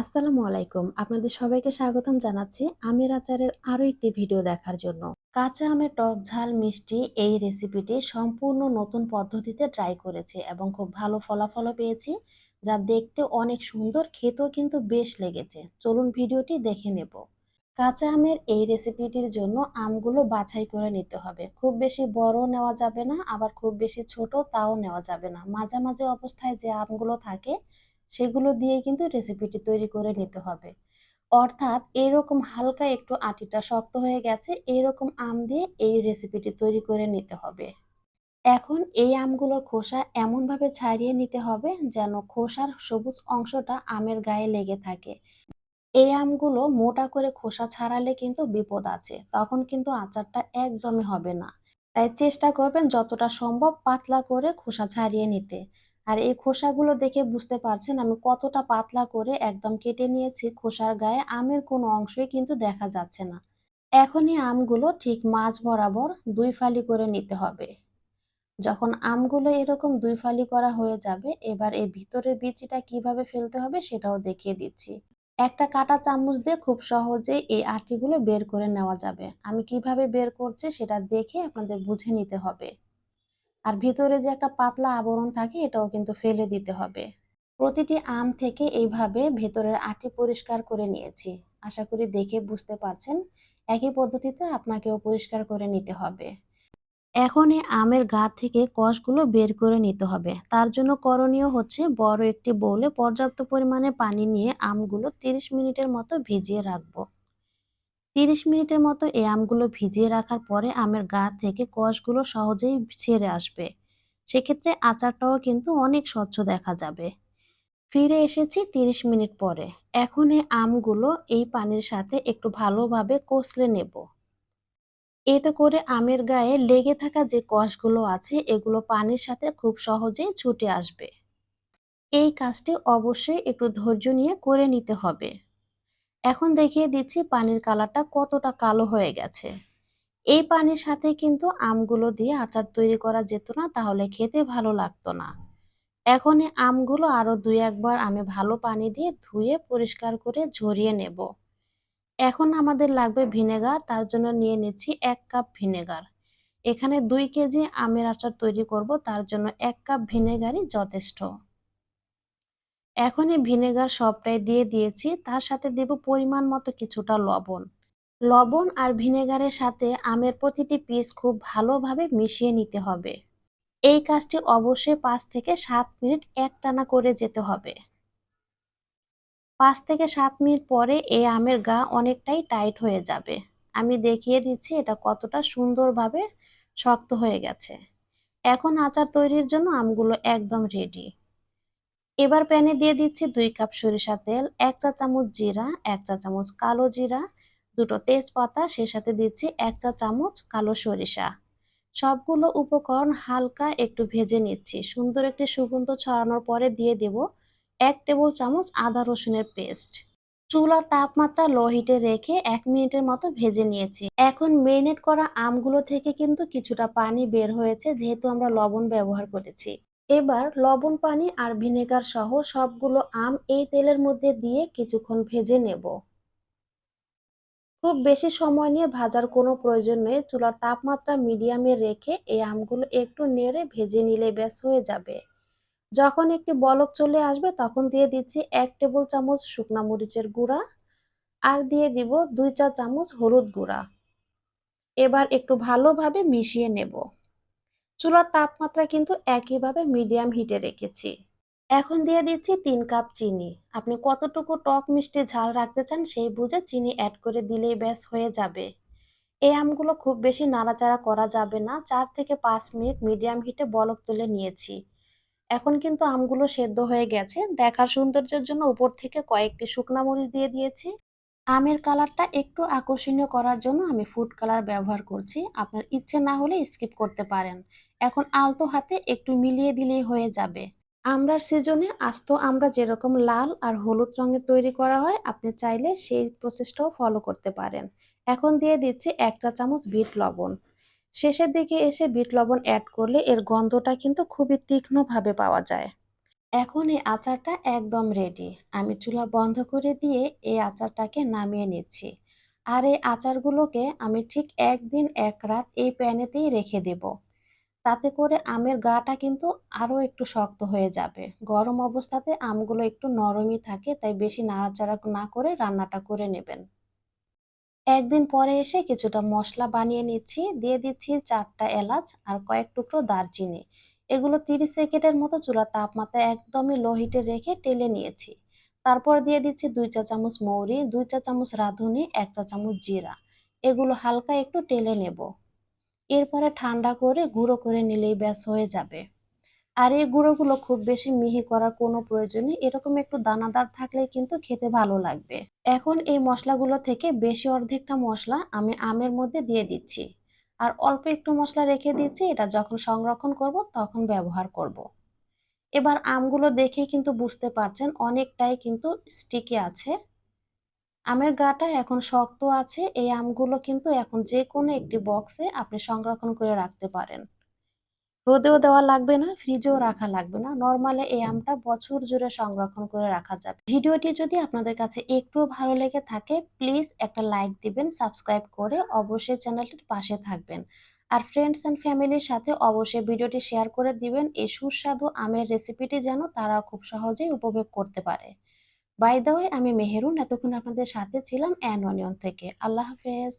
আসসালামু আলাইকুম। আপনাদের সবাইকে স্বাগতম জানাচ্ছি আমের আচারের আরও একটি ভিডিও দেখার জন্য। কাঁচা আমের টক, ঝাল, মিষ্টি এই রেসিপিটি সম্পূর্ণ নতুন পদ্ধতিতে ট্রাই করেছি এবং খুব ভালো ফলাফলও পেয়েছি, যা দেখতে অনেক সুন্দর, খেতেও কিন্তু বেশ লেগেছে। চলুন ভিডিওটি দেখে নেব। কাঁচা আমের এই রেসিপিটির জন্য আমগুলো বাছাই করে নিতে হবে। খুব বেশি বড় নেওয়া যাবে না, আবার খুব বেশি ছোট তাও নেওয়া যাবে না। মাঝামাঝি অবস্থায় যে আমগুলো থাকে সেগুলো দিয়ে কিন্তু রেসিপিটি তৈরি করে নিতে হবে। অর্থাৎ এরকম হালকা একটু আটিটা শক্ত হয়ে গেছে, এরকম আম দিয়ে এই রেসিপিটি তৈরি করে নিতে হবে। এখন এই আমগুলোর খোসা এমনভাবে ছাড়িয়ে নিতে হবে যেন খোসার সবুজ অংশটা আমের গায়ে লেগে থাকে। এই আমগুলো মোটা করে খোসা ছাড়ালে কিন্তু বিপদ আছে, তখন কিন্তু আচারটা একদমই হবে না। তাই চেষ্টা করবেন যতটা সম্ভব পাতলা করে খোসা ছাড়িয়ে নিতে। আর এই খোসাগুলো দেখে বুঝতে পারছেন আমি কতটা পাতলা করে একদম কেটে নিয়েছি। খোসার গায়ে আমের কোনো অংশই কিন্তু দেখা যাচ্ছে না। এখনই আমগুলো ঠিক মাছ বরাবর দুই ফালি করে নিতে হবে। যখন আমগুলো এরকম দুই ফালি করা হয়ে যাবে, এবার এই ভিতরের বিচিটা কীভাবে ফেলতে হবে সেটাও দেখিয়ে দিচ্ছি। একটা কাটা চামচ দিয়ে খুব সহজেই এই আটিগুলো বের করে নেওয়া যাবে। আমি কীভাবে বের করছি সেটা দেখে আপনাদের বুঝে নিতে হবে। আর ভিতরে যে একটা পাতলা আবরণ থাকে, এটাও কিন্তু ফেলে দিতে হবে। প্রতিটি আম থেকে এইভাবে ভেতরের আটি পরিষ্কার করে নিয়েছি। আশা করি দেখে বুঝতে পারছেন, একই পদ্ধতিতে আপনাকেও পরিষ্কার করে নিতে হবে। এখন এই আমের গা থেকে কষগুলো বের করে নিতে হবে। তার জন্য করণীয় হচ্ছে বড় একটি বউলে পর্যাপ্ত পরিমাণে পানি নিয়ে আমগুলো 30 মিনিটের মতো ভিজিয়ে রাখব। তিরিশ মিনিটের মতো এই আমগুলো ভিজিয়ে রাখার পরে আমের গা থেকে কষগুলো সহজেই ছেড়ে আসবে। সেক্ষেত্রে আচারটাও কিন্তু অনেক স্বচ্ছ দেখা যাবে। ফিরে এসেছি তিরিশ মিনিট পরে। এখন এই আমগুলো এই পানির সাথে একটু ভালোভাবে কষলে নেব। এতে করে আমের গায়ে লেগে থাকা যে কষগুলো আছে, এগুলো পানির সাথে খুব সহজেই ছুটে আসবে। এই কাজটি অবশ্যই একটু ধৈর্য নিয়ে করে নিতে হবে। এখন দেখিয়ে দিচ্ছি পানির কালারটা কতটা কালো হয়ে গেছে। এই পানির সাথে কিন্তু আমগুলো দিয়ে আচার তৈরি করা যেত না, তাহলে খেতে ভালো লাগতো না। এখন আমগুলো আরও দুই একবার আমি ভালো পানি দিয়ে ধুয়ে পরিষ্কার করে ঝরিয়ে নেব। এখন আমাদের লাগবে ভিনেগার, তার জন্য নিয়ে নিচ্ছি এক কাপ ভিনেগার। এখানে দুই কেজি আমের আচার তৈরি করব, তার জন্য এক কাপ ভিনেগারই যথেষ্ট। এখন এই ভিনেগার সবটাই দিয়ে দিয়েছি, তার সাথে দেব পরিমাণ মতো কিছুটা লবণ। লবণ আর ভিনেগারের সাথে আমের প্রতিটি পিস খুব ভালোভাবে মিশিয়ে নিতে হবে। এই কাজটি অবশ্যই পাঁচ থেকে সাত মিনিট একটানা করে যেতে হবে। পাঁচ থেকে সাত মিনিট পরে এই আমের গা অনেকটাই টাইট হয়ে যাবে। আমি দেখিয়ে দিচ্ছি এটা কতটা সুন্দরভাবে শক্ত হয়ে গেছে। এখন আচার তৈরির জন্য আমগুলো একদম রেডি এবার প্যানে দিয়ে দিচ্ছি দুই কাপ সরিষা তেল, এক চা চামচ জিরা, এক চা চামচ কালো জিরা, দুটো তেজপাতা, সে সাথে দিচ্ছি এক চা চামচ কালো সরিষা। সবগুলো উপকরণ হালকা একটু ভেজে নিচ্ছি। সুন্দর একটি সুগন্ধ ছড়ানোর পরে দিয়ে দেব এক টেবিল চামচ আদা রসুনের পেস্ট। চুলার তাপমাত্রা লো হিটে রেখে এক মিনিটের মতো ভেজে নিয়েছি। এখন মেরিনেট করা আমগুলো থেকে কিন্তু কিছুটা পানি বের হয়েছে, যেহেতু আমরা লবণ ব্যবহার করেছি। এবার লবণ, পানি আর ভিনেগার সহ সবগুলো আম এই তেলের মধ্যে দিয়ে কিছুক্ষণ ভেজে নেব। খুব বেশি সময় নিয়ে ভাজার কোনো প্রয়োজন নেই। চুলার তাপমাত্রা মিডিয়ামে রেখে এই আমগুলো একটু নেড়ে ভেজে নিলে ব্যাস হয়ে যাবে। যখন একটি বলক চলে আসবে তখন দিয়ে দিচ্ছি এক টেবিল চামচ শুকনা মরিচের গুঁড়া আর দিয়ে দিব দুই চা চামচ হলুদ গুঁড়া। এবার একটু ভালোভাবে মিশিয়ে নেব। চুলার তাপমাত্রা কিন্তু একইভাবে মিডিয়াম হিটে রেখেছি। এখন দিয়ে দিচ্ছি তিন কাপ চিনি। আপনি কতটুকু টক মিষ্টি ঝাল রাখতে চান সেই বুঝে চিনি অ্যাড করে দিলেই ব্যাস হয়ে যাবে। এই আমগুলো খুব বেশি নাড়াচাড়া করা যাবে না। চার থেকে পাঁচ মিনিট মিডিয়াম হিটে বলক তুলে নিয়েছি। এখন কিন্তু আমগুলো সেদ্ধ হয়ে গেছে। দেখার সৌন্দর্যের জন্য উপর থেকে কয়েকটি শুকনা মরিচ দিয়ে দিয়েছি। আমের কালারটা একটু আকর্ষণীয় করার জন্য আমি ফুড কালার ব্যবহার করছি। আপনার ইচ্ছে না হলে স্কিপ করতে পারেন। এখন আলতো হাতে একটু মিলিয়ে দিলেই হয়ে যাবে। আমরার সিজনে আস্ত আমরা যেরকম লাল আর হলুদ রঙের তৈরি করা হয়, আপনি চাইলে সেই প্রসেসটাও ফলো করতে পারেন। এখন দিয়ে দিচ্ছি এক চা চামচ বিট লবণ। শেষের দিকে এসে বিট লবণ অ্যাড করলে এর গন্ধটা কিন্তু খুবই তীক্ষ্ণভাবে পাওয়া যায়। এখন এই আচারটা একদম রেডি আমি চুলা বন্ধ করে দিয়ে এই আচারটাকে নামিয়ে নিচ্ছি। আর এই আচারগুলোকে আমি ঠিক একদিন এক রাত এই প্যানেতেই রেখে দেব। তাতে করে আমের গাটা কিন্তু আরও একটু শক্ত হয়ে যাবে। গরম অবস্থাতে আমগুলো একটু নরমই থাকে, তাই বেশি নাড়াচাড়া না করে রান্নাটা করে নেবেন। একদিন পরে এসে কিছুটা মশলা বানিয়ে নিচ্ছি। দিয়ে দিচ্ছি চারটা এলাচ আর কয়েক টুকরো দারচিনি। এগুলো তিরিশ সেকেন্ডের মতো চুলার তাপমাত্রা একদমই লো হিটে রেখে টেলে নিয়েছি। তারপর দিয়ে দিচ্ছি দুই চা চামচ মৌরি, দুই চা চামচ রাঁধুনি, এক চা চামচ জিরা। এগুলো হালকা একটু টেলে নেব। এরপরে ঠান্ডা করে গুঁড়ো করে নিলেই ব্যাস হয়ে যাবে। আর এই গুঁড়োগুলো খুব বেশি মিহি করার কোনো প্রয়োজন নেই। এরকম একটু দানাদার থাকলে কিন্তু খেতে ভালো লাগবে। এখন এই মশলাগুলো থেকে বেশি অর্ধেকটা মশলা আমি আমের মধ্যে দিয়ে দিচ্ছি। আর অল্প একটু মশলা রেখে দিচ্ছি, এটা যখন সংরক্ষণ করব তখন ব্যবহার করব। এবার আমগুলো দেখে কিন্তু বুঝতে পারছেন অনেকটাই কিন্তু স্টিকি আছে আমের গাটা এখন শক্ত আছে, এই আমগুলো কিন্তু এখন যে কোনো একটি বক্সে আপনি সংরক্ষণ করে রাখতে পারেন রোদেও দেওয়া লাগবে না ফ্রিজেও রাখা লাগবে না। নর্মালি এই আমটা বছর জুড়ে সংরক্ষণ করে রাখা যাবে। ভিডিওটি যদি আপনাদের কাছে একটুও ভালো লেগে থাকে প্লিজ একটা লাইক দিবেন সাবস্ক্রাইব করে অবশ্যই চ্যানেলটির পাশে থাকবেন। আর ফ্রেন্ডস অ্যান্ড ফ্যামিলির সাথে অবশ্যই ভিডিওটি শেয়ার করে দিবেন। এই সুস্বাদু আমের রেসিপিটি যেন তারা খুব সহজেই উপভোগ করতে পারে। বাই দ্য ওয়ে আমি মেহেরুন এতক্ষণ আপনাদের সাথে ছিলাম অ্যান অনিয়ন থেকে। আল্লাহ হাফেজ।